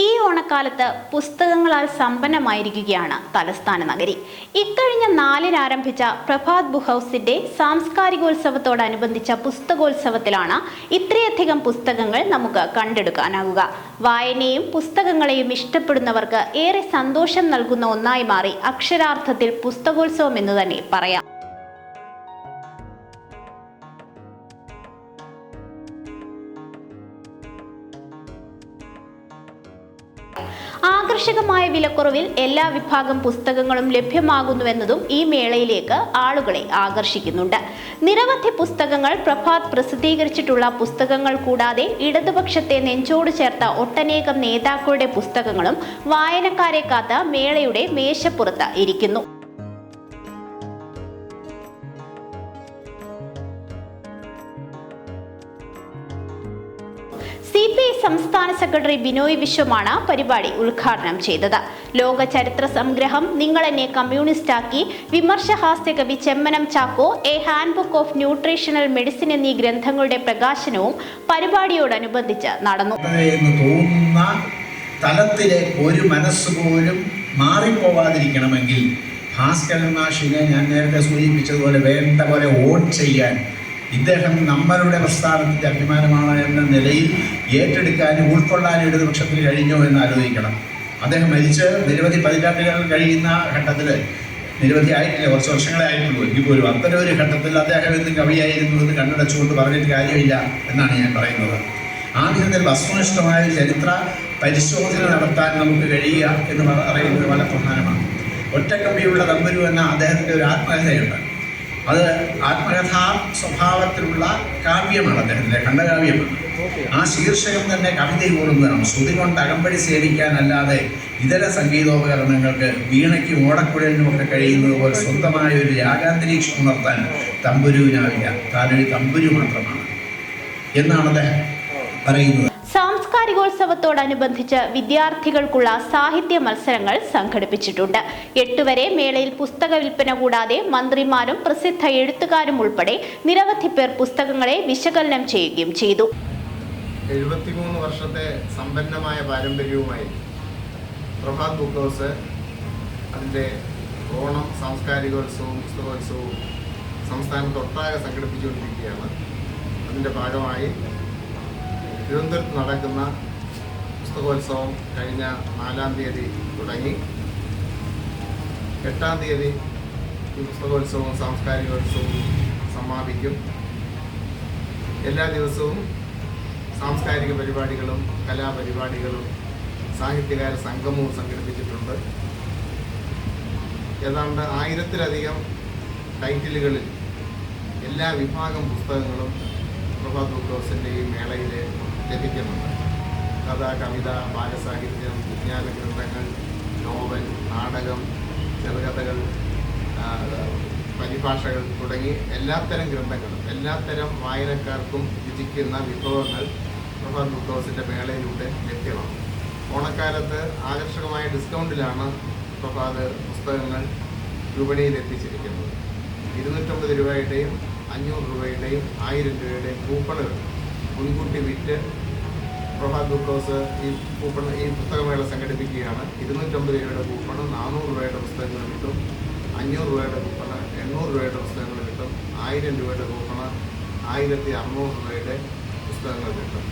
ഈ ഓണക്കാലത്ത് പുസ്തകങ്ങളാൽ സമ്പന്നമായിരിക്കുകയാണ് തലസ്ഥാന നഗരി. ഇക്കഴിഞ്ഞ നാലിന് ആരംഭിച്ച പ്രഭാത് ബുഹൌസിന്റെ സാംസ്കാരികോത്സവത്തോടനുബന്ധിച്ച പുസ്തകോത്സവത്തിലാണ് ഇത്രയധികം പുസ്തകങ്ങൾ നമുക്ക് കണ്ടെടുക്കാനാകുക വായനയും പുസ്തകങ്ങളെയും ഇഷ്ടപ്പെടുന്നവർക്ക് ഏറെ സന്തോഷം നൽകുന്ന ഒന്നായി മാറി അക്ഷരാർത്ഥത്തിൽ പുസ്തകോത്സവം എന്ന് തന്നെ പറയാം. ആകർഷകമായ വിലക്കുറവിൽ എല്ലാ വിഭാഗം പുസ്തകങ്ങളും ലഭ്യമാകുന്നുവെന്നതും ഈ മേളയിലേക്ക് ആളുകളെ ആകർഷിക്കുന്നുണ്ട്. നിരവധി പുസ്തകങ്ങൾ പ്രഭാത് പ്രസിദ്ധീകരിച്ചിട്ടുള്ള പുസ്തകങ്ങൾ കൂടാതെ ഇടതുപക്ഷത്തെ നെഞ്ചോട് ചേർത്ത ഒട്ടനേകം നേതാക്കളുടെ പുസ്തകങ്ങളും വായനക്കാരെ കാത്ത മേളയുടെ മേശപ്പുറത്ത് ഇരിക്കുന്നു. സംസ്ഥാന സെക്രട്ടറി ബിനോയ് വിശ്വമാണ് പരിപാടി ഉദ്ഘാടനം ചെയ്തത്. ലോക ചരിത്ര സംഗ്രഹം നിങ്ങൾ എന്നെ കമ്മ്യൂണിസ്റ്റാക്കി വിമർശഹാസ്യ കവി Chemmanam Chacko a handbook of nutritional medicine എന്നീ ഗ്രന്ഥങ്ങളുടെ പ്രകാശനവും പരിപാടിയോടനുബന്ധിച്ച് നടന്നു. തലത്തിലേക്ക് ഒരു മനസ്സ് പോലും മാറിപ്പോവാതിരിക്കണമെങ്കിൽ ഭാസ്കരൻ മാഷിനെ ഞാൻ നേരത്തെ സൂചിപ്പിച്ചതുപോലെ വേണ്ട പോലെ വോട്ട് ചെയ്യാൻ ഇദ്ദേഹം നമ്മളുടെ പ്രസ്ഥാനത്തിന്റെ അഭിമാനമാണ് എന്ന നിലയിൽ ഏറ്റെടുക്കാനും ഉൾക്കൊള്ളാനും ഇടതുപക്ഷത്തിന് കഴിഞ്ഞോ എന്ന് ആലോചിക്കണം. അദ്ദേഹം മരിച്ച് നിരവധി പതിറ്റാണ്ടുകൾ കഴിയുന്ന ഘട്ടത്തിൽ നിരവധി ആയിട്ടില്ല കുറച്ച് വർഷങ്ങളെ ആയിട്ടുള്ളൂ. എങ്കിൽ പോലും അത്തരം ഒരു ഘട്ടത്തിൽ അദ്ദേഹം ഇന്ന് കവിയായിരുന്നു എന്ന് കണ്ണടച്ചുകൊണ്ട് പറഞ്ഞിട്ട് കാര്യമില്ല എന്നാണ് ഞാൻ പറയുന്നത്. ആദ്യത്തിൽ വസ്തുനിഷ്ഠമായ ചരിത്ര പരിശോധന നടത്താൻ നമുക്ക് കഴിയുക എന്ന് പറയുന്നത് വളരെ പ്രധാനമാണ്. ഒറ്റക്കമ്പിയുള്ള തമ്പുരു എന്ന അദ്ദേഹത്തിന്റെ ഒരു ആത്മകഥയുണ്ട്. അത് ആത്മകഥാ സ്വഭാവത്തിലുള്ള കാവ്യമാണ് അദ്ദേഹത്തിന്റെ ഖണ്ഡകാവ്യമാണ് ആ ശീർഷകം തന്നെ കവിത കൂടുന്നതാണ് ശ്രുതി കൊണ്ട് അകമ്പടി സേവിക്കാനല്ലാതെ ഇതര സംഗീതോപകരണങ്ങൾക്ക് വീണയ്ക്കും ഓടക്കുഴലിനും ഒക്കെ കഴിയുന്നത് പോലെ സ്വന്തമായ ഒരു രാഗാന്തരീക്ഷം ഉണർത്താൻ തമ്പുരുവിനാവില്ല താനൊരു തമ്പുരു മാത്രമാണ് എന്നാണ് അദ്ദേഹം പറയുന്നത്. സാംസ്കാരികോത്സവത്തോടനുബന്ധിച്ച് വിദ്യാർത്ഥികൾക്കുള്ള സാഹിത്യ മത്സരങ്ങൾ സംഘടിപ്പിച്ചിട്ടുണ്ട്. എട്ടുവരെ മേളയിൽ പുസ്തക വിൽപ്പന കൂടാതെ മന്ത്രിമാരും പ്രസിദ്ധ എഴുത്തുകാരും ഉൾപ്പെടെ നിരവധി പേർ പുസ്തകങ്ങളെ വിശകലനം ചെയ്യുകയും ചെയ്തു. എഴുപത്തിമൂന്ന് വർഷത്തെ സമ്പന്നമായ പാരമ്പര്യവുമായി പ്രഭാത് ബുക്ക് ഹൗസ് അതിന്റെ ഓണം സാംസ്കാരികോത്സവവും പുസ്തകോത്സവവും സംസ്ഥാനത്തൊട്ടാകെ സംഘടിപ്പിച്ചുകൊണ്ടിരിക്കുകയാണ്. അതിന്റെ ഭാഗമായി തിരുവനന്തപുരത്ത് നടക്കുന്ന പുസ്തകോത്സവം കഴിഞ്ഞ നാലാം തീയതി തുടങ്ങി. എട്ടാം തീയതി ഈ പുസ്തകോത്സവവും സാംസ്കാരികോത്സവവും സമാപിക്കും. എല്ലാ ദിവസവും സാംസ്കാരിക പരിപാടികളും കലാപരിപാടികളും സാഹിത്യകാര സംഗമവും സംഘടിപ്പിച്ചിട്ടുണ്ട്. ഏതാണ്ട് ആയിരത്തിലധികം ടൈറ്റിലുകളിൽ എല്ലാ വിഭാഗം പുസ്തകങ്ങളും പ്രഭാത് ബുക്ക് ഹൗസിന്റെ ഈ മേളയിൽ ലഭിക്കുന്നുണ്ട്. കഥ കവിത ബാലസാഹിത്യം വിജ്ഞാന ഗ്രന്ഥങ്ങൾ നോവൽ നാടകം ചെറുകഥകൾ പരിഭാഷകൾ തുടങ്ങി എല്ലാത്തരം ഗ്രന്ഥങ്ങളും എല്ലാത്തരം വായനക്കാർക്കും രുചിക്കുന്ന വിഭവങ്ങൾ ബുക്ക് ഹൗസിന്റെ മേളയിലൂടെ ലഭ്യമാണ്. ഓണക്കാലത്ത് ആകർഷകമായ ഡിസ്കൗണ്ടിലാണ് പ്രഭാത് പുസ്തകങ്ങൾ വിപണിയിൽ എത്തിച്ചിരിക്കുന്നത്. ഇരുന്നൂറ്റമ്പത് രൂപയുടെയും അഞ്ഞൂറ് രൂപയുടെയും ആയിരം രൂപയുടെയും കൂപ്പണുകൾ മുൻകൂട്ടി വിറ്റ് പ്രഭാത് ബുക്ക് ഹൗസ് ഈ കൂപ്പൺ ഈ പുസ്തകമേള സംഘടിപ്പിക്കുകയാണ്. ഇരുന്നൂറ്റമ്പത് രൂപയുടെ കൂപ്പണ് നാനൂറ് രൂപയുടെ പുസ്തകങ്ങൾ കിട്ടും. അഞ്ഞൂറ് രൂപയുടെ കൂപ്പണ് എണ്ണൂറ് രൂപയുടെ പുസ്തകങ്ങൾ കിട്ടും. ആയിരം രൂപയുടെ കൂപ്പണ് ആയിരത്തി അറുന്നൂറ് രൂപയുടെ പുസ്തകങ്ങൾ കിട്ടും.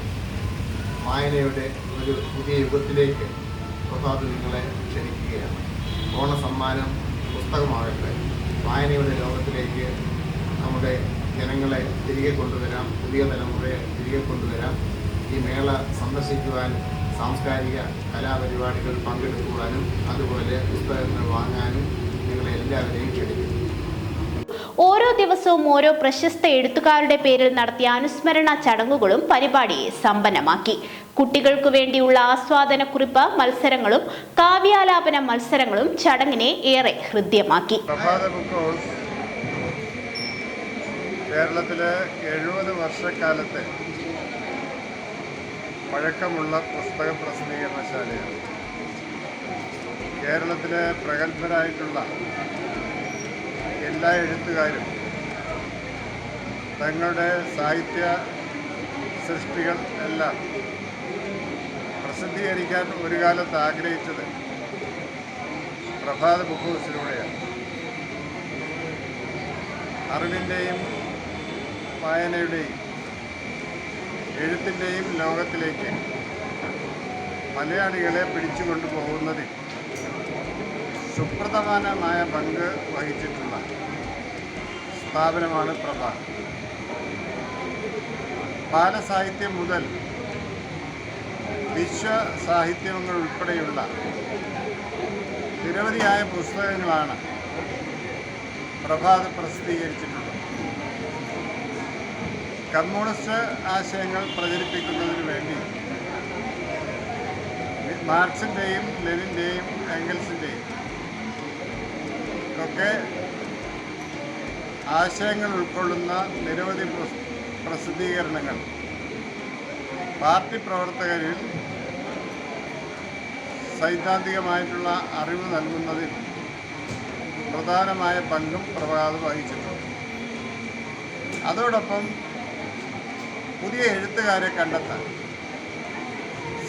വായനയുടെ ഒരു പുതിയ യുഗത്തിലേക്ക് പ്രഭാത് നിങ്ങളെ ക്ഷണിക്കുകയാണ്. ഓണസമ്മാനം പുസ്തകമാകട്ടെ. വായനയുടെ ലോകത്തിലേക്ക് നമ്മുടെ ജനങ്ങളെ തിരികെ കൊണ്ടുവരാം. പുതിയ തലമുറയെ തിരികെ കൊണ്ടുവരാം. ഈ മേള സന്ദർശിക്കുവാനും സാംസ്കാരിക കലാപരിപാടികൾ പങ്കെടുക്കുവാനും അതുപോലെ പുസ്തകങ്ങൾ വാങ്ങാനും നിങ്ങളെ എല്ലാവരെയും ക്ഷണിക്കുന്നു. ഓരോ ദിവസവും ഓരോ പ്രശസ്ത എഴുത്തുകാരുടെ പേരിൽ നടത്തിയ അനുസ്മരണ ചടങ്ങുകളും പരിപാടിയെ സമ്പന്നമാക്കി. കുട്ടികൾക്കു വേണ്ടിയുള്ള ആസ്വാദന ആസ്വാദനക്കുറിപ്പ് മത്സരങ്ങളും കാവ്യാലാപന മത്സരങ്ങളും ചടങ്ങിനെ ഏറെ ഹൃദ്യമാക്കി. കേരളത്തിലെ എഴുപത് വർഷക്കാലത്തെ പഴക്കമുള്ള പുസ്തക പ്രസിദ്ധീകരണശാലയാണ്. കേരളത്തിലെ പ്രഗത്ഭരായിട്ടുള്ള എല്ലാ എഴുത്തുകാരും തങ്ങളുടെ സാഹിത്യ സൃഷ്ടികൾ എല്ലാം പ്രസിദ്ധീകരിക്കാൻ ഒരു കാലത്ത് ആഗ്രഹിച്ചത് പ്രഭാത ബുക്ക് ഹൗസിലൂടെയാണ് അറിവിന്റെയും വായനയുടെയും എഴുത്തിന്റെയും ലോകത്തിലേക്ക് മലയാളികളെ പിടിച്ചുകൊണ്ടു പോകുന്നതിൽ സുപ്രധാനമായ പങ്ക് വഹിച്ചിട്ടുള്ള സ്ഥാപനമാണ് പ്രഭ. ബാലസാഹിത്യം മുതൽ വിശ്വ സാഹിത്യങ്ങൾ ഉൾപ്പെടെയുള്ള നിരവധിയായ പുസ്തകങ്ങളാണ് പ്രഭാത് പ്രസിദ്ധീകരിച്ചിട്ടുള്ളത്. കമ്മ്യൂണിസ്റ്റ് ആശയങ്ങൾ പ്രചരിപ്പിക്കുന്നതിന് വേണ്ടി മാർക്സിന്റെയും ലെനിന്റെയും എംഗൽസിന്റെയും ഒക്കെ ആശയങ്ങൾ ഉൾക്കൊള്ളുന്ന നിരവധി പ്രസിദ്ധീകരണങ്ങൾ. പാർട്ടി പ്രവർത്തകരിൽ സൈദ്ധാന്തികമായിട്ടുള്ള അറിവ് നൽകുന്നതിൽ പ്രധാനമായ പങ്കും പ്രഭാത് വഹിച്ചിട്ടുണ്ട്. അതോടൊപ്പം പുതിയ എഴുത്തുകാരെ കണ്ടെത്താൻ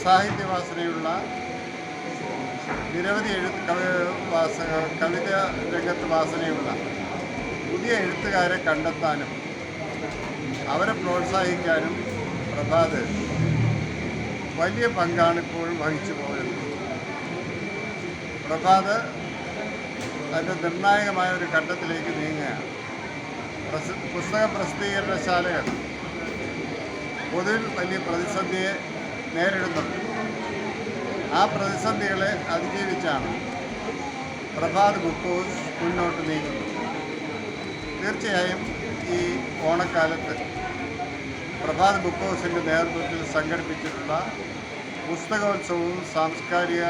സാഹിത്യവാസനയുള്ള നിരവധി എഴുത്ത് കവി വാസ കവിത രംഗത്ത് വാസനയുള്ള പുതിയ എഴുത്തുകാരെ കണ്ടെത്താനും അവരെ പ്രോത്സാഹിക്കാനും പ്രഭാത് വലിയ പങ്കാണ് ഇപ്പോഴും വഹിച്ചു പോയത് പ്രഭാത് അതിന്റെ നിർണായകമായ ഒരു ഘട്ടത്തിലേക്ക് നീങ്ങുകയാണ്. പുസ്തക പ്രസിദ്ധീകരണശാലകൾ പൊതുവിൽ വലിയ പ്രതിസന്ധിയെ നേരിടുന്നുണ്ട്. ആ പ്രതിസന്ധികളെ അതിജീവിച്ചാണ് പ്രഭാത് ബുക്ക് ഹൗസ് മുന്നോട്ട് നീങ്ങുന്നത്. തീർച്ചയായും ഈ ഓണക്കാലത്ത് പ്രഭാത് ബുക്ക് ഹൗസിന്റെ നേതൃത്വത്തിൽ സംഘടിപ്പിച്ചിട്ടുള്ള പുസ്തകോത്സവവും സാംസ്കാരിക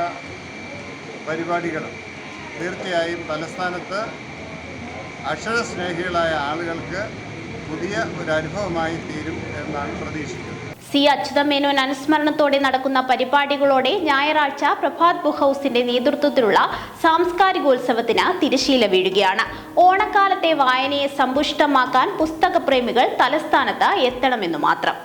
പരിപാടികളും തീർച്ചയായും തലസ്ഥാനത്ത് അക്ഷരസ്നേഹികളായ ആളുകൾക്ക് പുതിയ ഒരു അനുഭവമായി തീരും എന്നാണ് പ്രതീക്ഷിക്കുന്നത്. സി അച്യുതമേനോൻ അനുസ്മരണത്തോടെ നടക്കുന്ന പരിപാടികളോടെ ഞായറാഴ്ച പ്രഭാത് ബുക്ക് ഹൗസിന്റെ നേതൃത്വത്തിലുള്ള സാംസ്കാരികോത്സവത്തിന് തിരശീല വീഴുകയാണ്. ഓണക്കാലത്തെ വായനയെ സമ്പുഷ്ടമാക്കാൻ പുസ്തകപ്രേമികൾ തലസ്ഥാനത്ത് എത്തണമെന്നു മാത്രം.